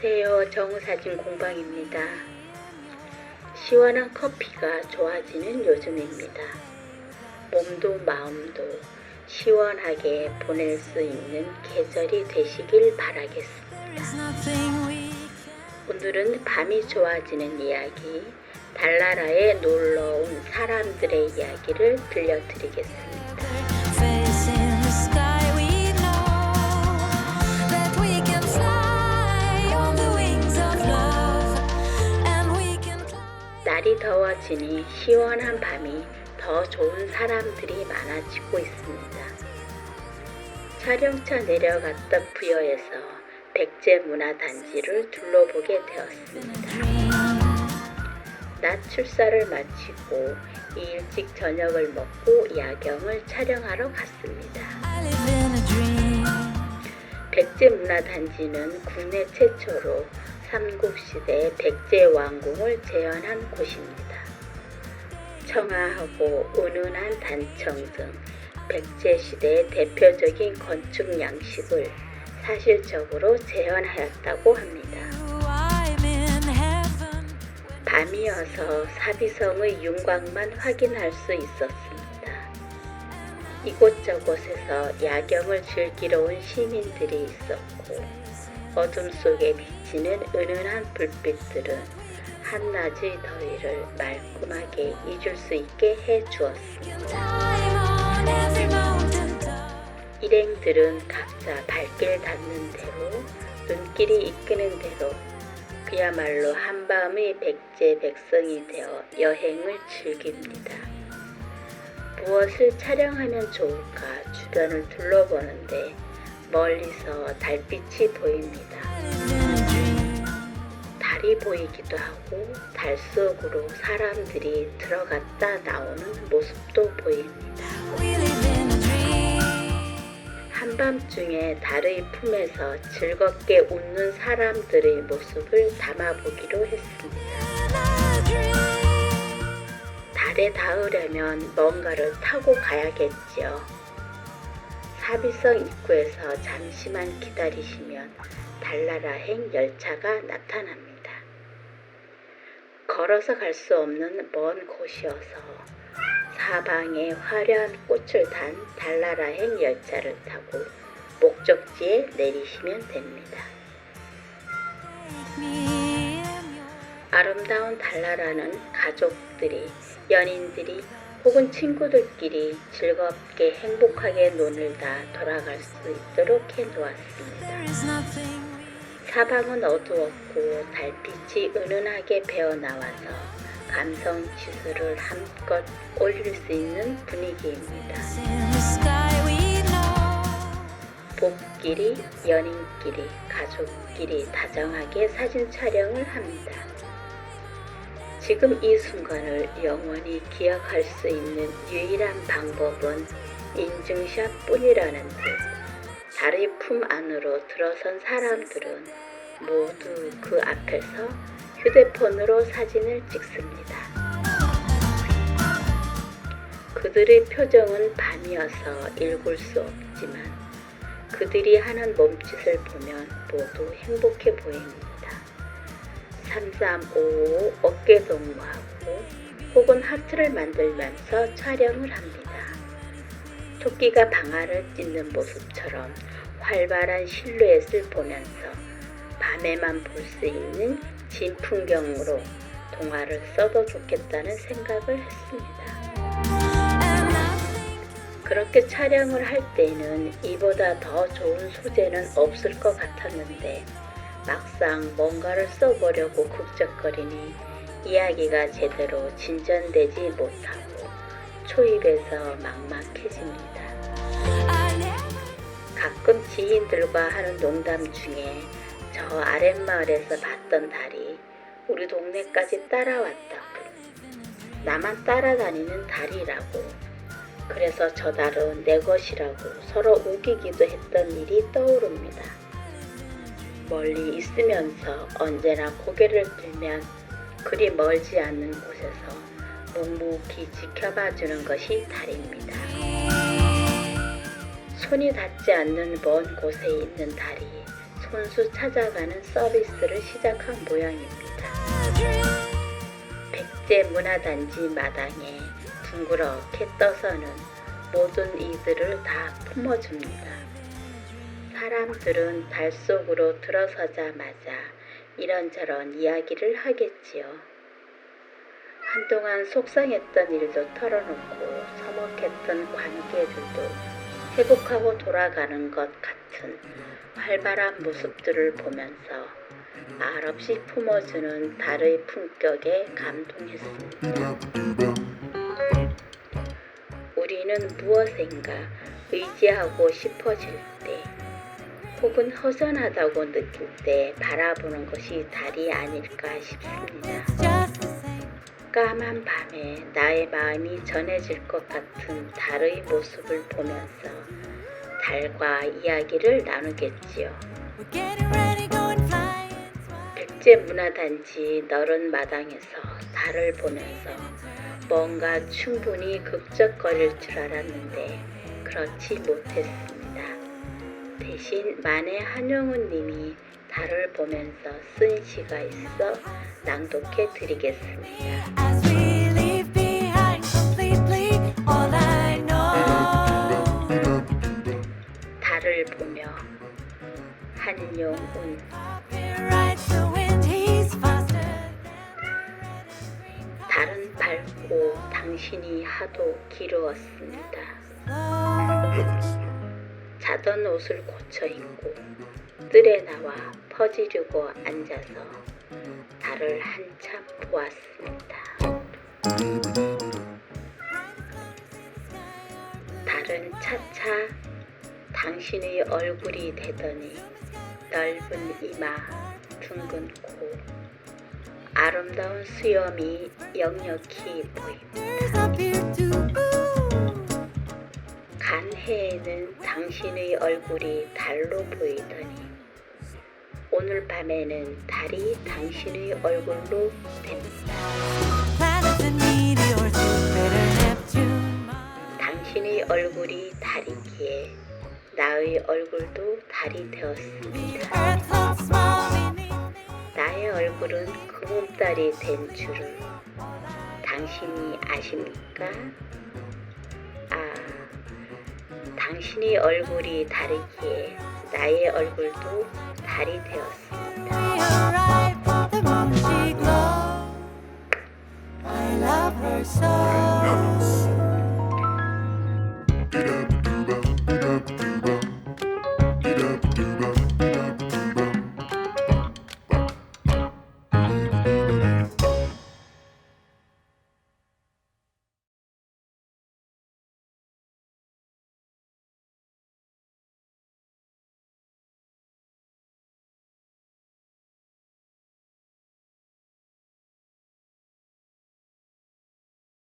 안녕하세요. 정사진 공방입니다. 시원한 커피가 좋아지는 요즘입니다. 몸도 마음도 시원하게 보낼 수 있는 계절이 되시길 바라겠습니다. 오늘은 밤이 좋아지는 이야기, 달나라에 놀러 온 사람들의 이야기를 들려드리겠습니다. 날이 더워지니 시원한 밤이 더 좋은 사람들이 많아지고 있습니다. 촬영차 내려갔던 부여에서 백제 문화단지를 둘러보게 되었습니다. 낮 출사를 마치고 일찍 저녁을 먹고 야경을 촬영하러 갔습니다. 백제 문화단지는 국내 최초로 삼국시대 백제 왕궁을 재현한 곳입니다. 청아하고 은은한 단청 등 백제 시대의 대표적인 건축 양식을 사실적으로 재현하였다고 합니다. 밤이어서 사비성의 윤곽만 확인할 수 있었습니다. 이곳저곳에서 야경을 즐기러 온 시민들이 있었고 어둠 속에 비치는 은은한 불빛들은 한낮의 더위를 말끔하게 잊을 수 있게 해 주었습니다. 일행들은 각자 발길 닿는 대로 눈길이 이끄는 대로 그야말로 한밤의 백제 백성이 되어 여행을 즐깁니다. 무엇을 촬영하면 좋을까 주변을 둘러보는데 멀리서 달빛이 보입니다. 달이 보이기도 하고 달 속으로 사람들이 들어갔다 나오는 모습도 보입니다. 한밤중에 달의 품에서 즐겁게 웃는 사람들의 모습을 담아보기로 했습니다. 달에 닿으려면 뭔가를 타고 가야겠지요. 사비성 입구에서 잠시만 기다리시면 달나라행 열차가 나타납니다. 걸어서 갈 수 없는 먼 곳이어서 사방에 화려한 꽃을 단 달나라행 열차를 타고 목적지에 내리시면 됩니다. 아름다운 달나라는 가족들이, 연인들이 혹은 친구들끼리 즐겁게 행복하게 논을다 돌아갈 수 있도록 해놓았습니다. 사방은 어두웠고 달빛이 은은하게 배어나와서 감성 지수를 한껏 올릴 수 있는 분위기입니다. 봄끼리, 연인끼리, 가족끼리 다정하게 사진 촬영을 합니다. 지금 이 순간을 영원히 기억할 수 있는 유일한 방법은 인증샷 뿐이라는 듯 달의 품 안으로 들어선 사람들은 모두 그 앞에서 휴대폰으로 사진을 찍습니다. 그들의 표정은 밤이어서 읽을 수 없지만 그들이 하는 몸짓을 보면 모두 행복해 보입니다. 3355 어깨 동무하고 혹은 하트를 만들면서 촬영을 합니다. 토끼가 방아를 찢는 모습처럼 활발한 실루엣을 보면서 밤에만 볼 수 있는 진 풍경으로 동화를 써도 좋겠다는 생각을 했습니다. 그렇게 촬영을 할 때는 이보다 더 좋은 소재는 없을 것 같았는데 막상 뭔가를 써보려고 국적거리니 이야기가 제대로 진전되지 못하고 초입에서 막막해집니다. 가끔 지인들과 하는 농담 중에 저 아랫마을에서 봤던 달이 우리 동네까지 따라왔다고 나만 따라다니는 달이라고 그래서 저 달은 내 것이라고 서로 우기기도 했던 일이 떠오릅니다. 멀리 있으면서 언제나 고개를 들면 그리 멀지 않는 곳에서 묵묵히 지켜봐 주는 것이 달입니다. 손이 닿지 않는 먼 곳에 있는 달이 손수 찾아가는 서비스를 시작한 모양입니다. 백제 문화단지 마당에 둥그렇게 떠서는 모든 이들을 다 품어줍니다. 사람들은 달 속으로 들어서자마자 이런저런 이야기를 하겠지요. 한동안 속상했던 일도 털어놓고 서먹했던 관계들도 회복하고 돌아가는 것 같은 활발한 모습들을 보면서 말없이 품어주는 달의 품격에 감동했습니다. 우리는 무엇인가 의지하고 싶어질 때 혹은 허전하다고 느낄 때 바라보는 것이 달이 아닐까 싶습니다. 까만 밤에 나의 마음이 전해질 것 같은 달의 모습을 보면서 달과 이야기를 나누겠지요. 백제 문화단지 너른 마당에서 달을 보면서 뭔가 충분히 극적거릴 줄 알았는데 그렇지 못했습니다. 대신 만해 한용운 님이 달을 보면서 쓴 시가 있어 낭독해 드리겠습니다. 달을 보며 한용운 달은 밝고 당신이 하도 기루었습니다. 자던 옷을 고쳐 입고 뜰에 나와 퍼지르고 앉아서 달을 한참 보았습니다. 달은 차차 당신의 얼굴이 되더니 넓은 이마, 둥근 코, 아름다운 수염이 역력히 보입니다. 간해에는 당신의 얼굴이 달로 보이더니 오늘 밤에는 달이 당신의 얼굴로 됩니다. 당신의 얼굴이 달이기에 나의 얼굴도 달이 되었습니다. 나의 얼굴은 금음달이 된 줄을 당신이 아십니까? 당신의 얼굴이 다르기에 나의 얼굴도 달이 되었습니다.